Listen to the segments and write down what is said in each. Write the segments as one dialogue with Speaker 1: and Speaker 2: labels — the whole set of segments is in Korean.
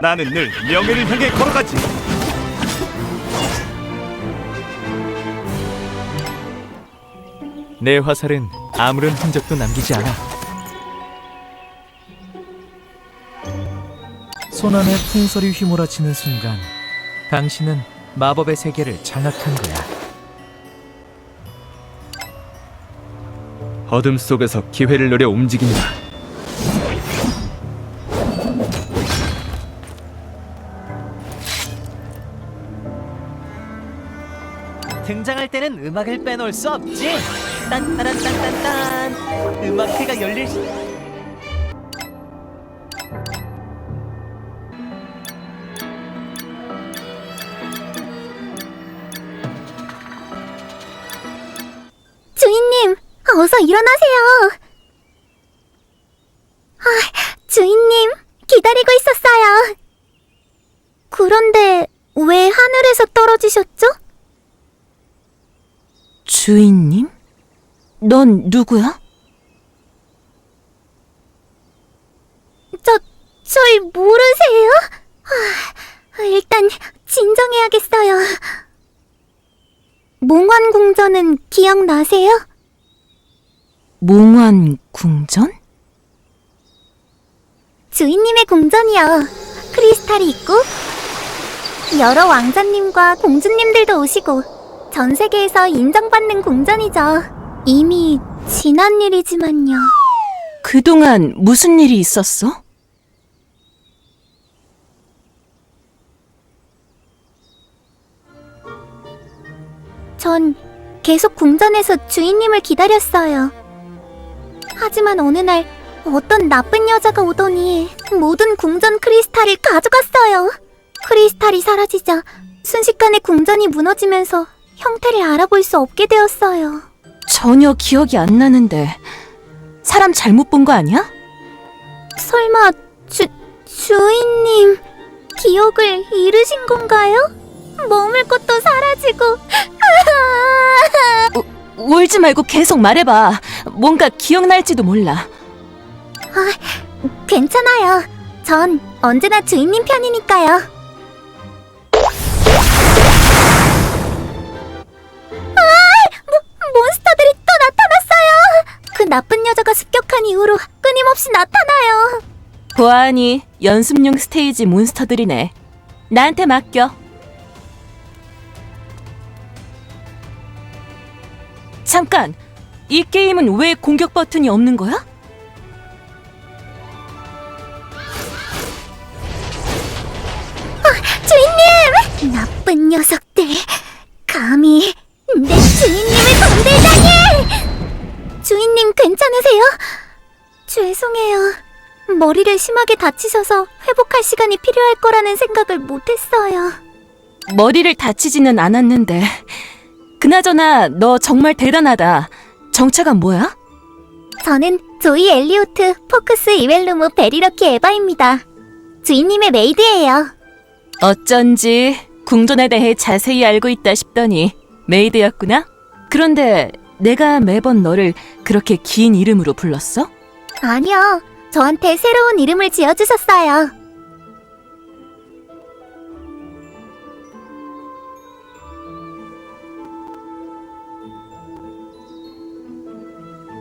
Speaker 1: 나는 늘 명예를 향해 걸어가지.
Speaker 2: 내 화살은 아무런 흔적도 남기지 않아. 손안에 풍설이 휘몰아치는 순간, 당신은 마법의 세계를 장악한 거야.
Speaker 1: 어둠 속에서 기회를 노려 움직인다.
Speaker 3: 등장할 때는 음악을 빼놓을 수 없지. 딴따란딴딴딴 음악회가 열릴 시...
Speaker 4: 주인님, 어서 일어나세요. 아, 주인님, 기다리고 있었어요. 그런데 왜 하늘에서 떨어지셨죠?
Speaker 5: 주인님? 넌 누구야?
Speaker 4: 저, 저희 모르세요? 아, 일단 진정해야겠어요. 몽환궁전은 기억나세요?
Speaker 5: 몽환 궁전?
Speaker 4: 주인님의 궁전이요. 크리스탈이 있고 여러 왕자님과 공주님들도 오시고 전 세계에서 인정받는 궁전이죠. 이미 지난 일이지만요.
Speaker 5: 그동안 무슨 일이 있었어?
Speaker 4: 전 계속 궁전에서 주인님을 기다렸어요. 하지만 어느 날 어떤 나쁜 여자가 오더니 모든 궁전 크리스탈을 가져갔어요. 크리스탈이 사라지자 순식간에 궁전이 무너지면서 형태를 알아볼 수 없게 되었어요.
Speaker 5: 전혀 기억이 안 나는데 사람 잘못 본 거 아니야?
Speaker 4: 설마 주 주인님 기억을 잃으신 건가요? 머물 것도 사라지고
Speaker 5: 울지 말고 계속 말해봐. 뭔가 기억날지도 몰라.
Speaker 4: 괜찮아요. 전 언제나 주인님 편이니까요. 아, 모, 몬스터들이 또 나타났어요. 그 나쁜 여자가 습격한 이후로 끊임없이 나타나요.
Speaker 5: 보아하니 연습용 스테이지 몬스터들이네. 나한테 맡겨. 잠깐! 이 게임은 왜 공격 버튼이 없는 거야?
Speaker 4: 주인님! 나쁜 녀석 머리를 심하게 다치셔서 회복할 시간이 필요할 거라는 생각을 못했어요.
Speaker 5: 머리를 다치지는 않았는데. 그나저나 너 정말 대단하다. 정체가 뭐야?
Speaker 4: 저는 조이 엘리오트 포크스 이웰루무 베리러키 에바입니다. 주인님의 메이드예요.
Speaker 5: 어쩐지 궁전에 대해 자세히 알고 있다 싶더니 메이드였구나. 그런데 내가 매번 너를 그렇게 긴 이름으로 불렀어?
Speaker 4: 아니요. 저한테 새로운 이름을 지어주셨어요.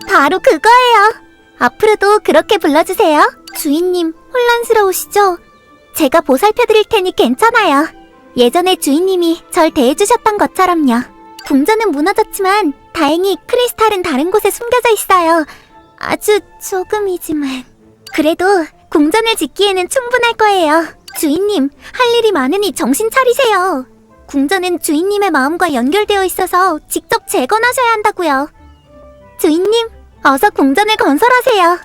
Speaker 4: 바로 그거예요. 앞으로도 그렇게 불러주세요. 주인님, 혼란스러우시죠? 제가 보살펴드릴 테니 괜찮아요. 예전에 주인님이 절 대해주셨던 것처럼요. 궁전은 무너졌지만 다행히 크리스탈은 다른 곳에 숨겨져 있어요. 아주 조금이지만. 그래도 궁전을 짓기에는 충분할 거예요. 주인님, 할 일이 많으니 정신 차리세요. 궁전은 주인님의 마음과 연결되어 있어서 직접 재건하셔야 한다고요. 주인님, 어서 궁전을 건설하세요.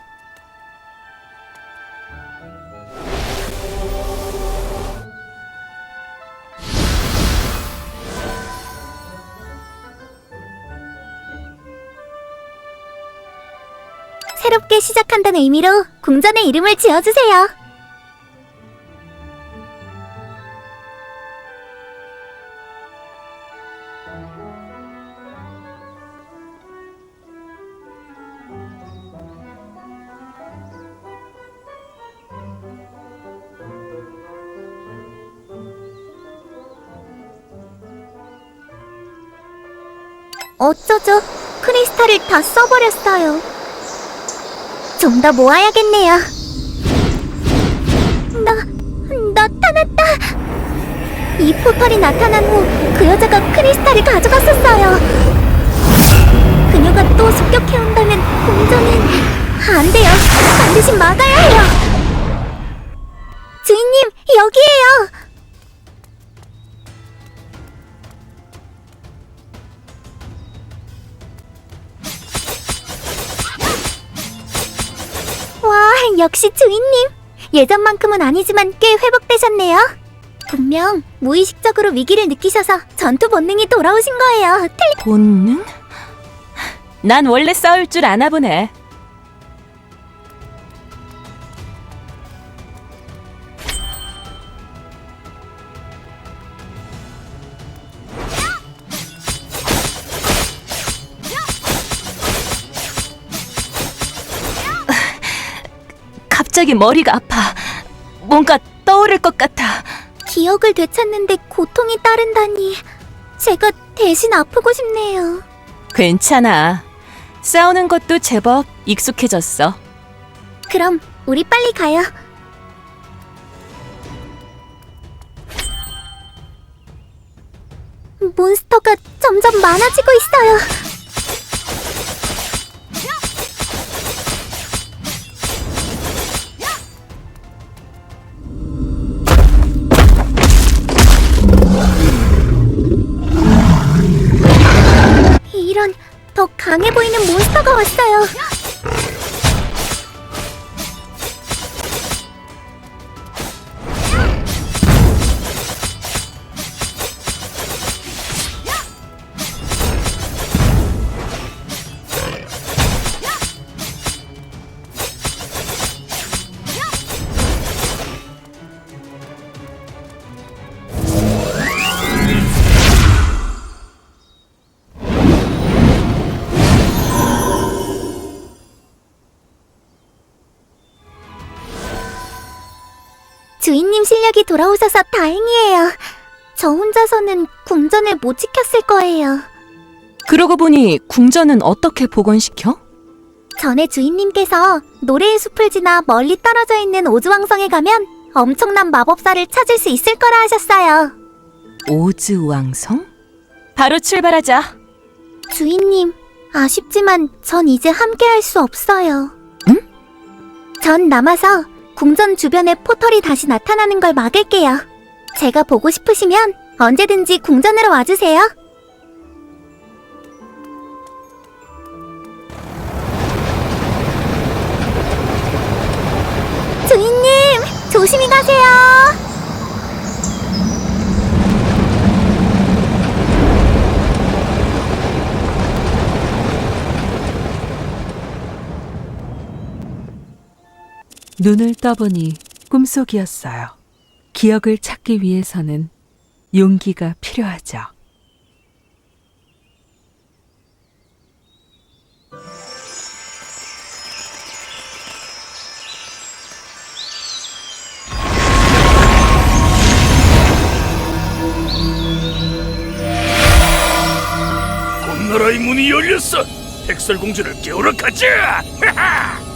Speaker 4: 새롭게 시작한다는 의미로 궁전의 이름을 지어주세요. 어쩌죠? 크리스탈을 다 써버렸어요. 좀 더 모아야겠네요. 나, 나타났다! 이 포털이 나타난 후 그 여자가 크리스탈을 가져갔었어요. 그녀가 또 습격해온다면 공전은 안 돼요. 반드시 막아야 해요. 주인님, 여기에요. 역시 주인님. 예전만큼은 아니지만 꽤 회복되셨네요. 분명 무의식적으로 위기를 느끼셔서 전투 본능이 돌아오신 거예요. 틀...
Speaker 5: 본능? 난 원래 싸울 줄 아나 보네. 갑자기 머리가 아파. 뭔가 떠오를 것 같아.
Speaker 4: 기억을 되찾는데 고통이 따른다니. 제가 대신 아프고 싶네요.
Speaker 5: 괜찮아. 싸우는 것도 제법 익숙해졌어.
Speaker 4: 그럼 우리 빨리 가요. 몬스터가 점점 많아지고 있어요. 강해 보이는 몬스터가 왔어요. 주인님 실력이 돌아오셔서 다행이에요. 저 혼자서는 궁전을 못 지켰을 거예요.
Speaker 5: 그러고 보니 궁전은 어떻게 복원시켜?
Speaker 4: 전에 주인님께서 노래의 숲을 지나 멀리 떨어져 있는 오즈왕성에 가면 엄청난 마법사를 찾을 수 있을 거라 하셨어요.
Speaker 5: 오즈왕성? 바로 출발하자.
Speaker 4: 주인님, 아쉽지만 전 이제 함께 할 수 없어요.
Speaker 5: 응?
Speaker 4: 전 남아서 궁전 주변에 포털이 다시 나타나는 걸 막을게요. 제가 보고 싶으시면 언제든지 궁전으로 와주세요. 주인님, 조심히 가세요.
Speaker 6: 눈을 떠보니 꿈속이었어요. 기억을 찾기 위해서는 용기가 필요하죠.
Speaker 1: 꿈나라의 문이 열렸어. 백설공주를 깨우러 가자.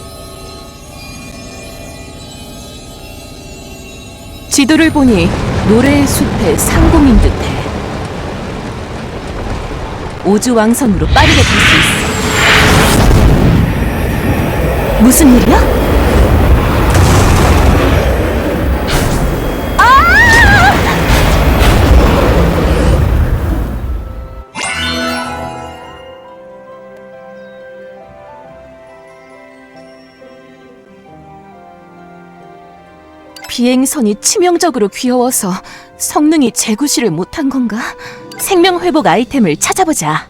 Speaker 5: 지도를 보니 노래의 숲의 상공인 듯해. 오즈왕성으로 빠르게 갈 수 있어. 무슨 일이야? 비행선이 치명적으로 귀여워서 성능이 재구시를 못한 건가? 생명 회복 아이템을 찾아보자.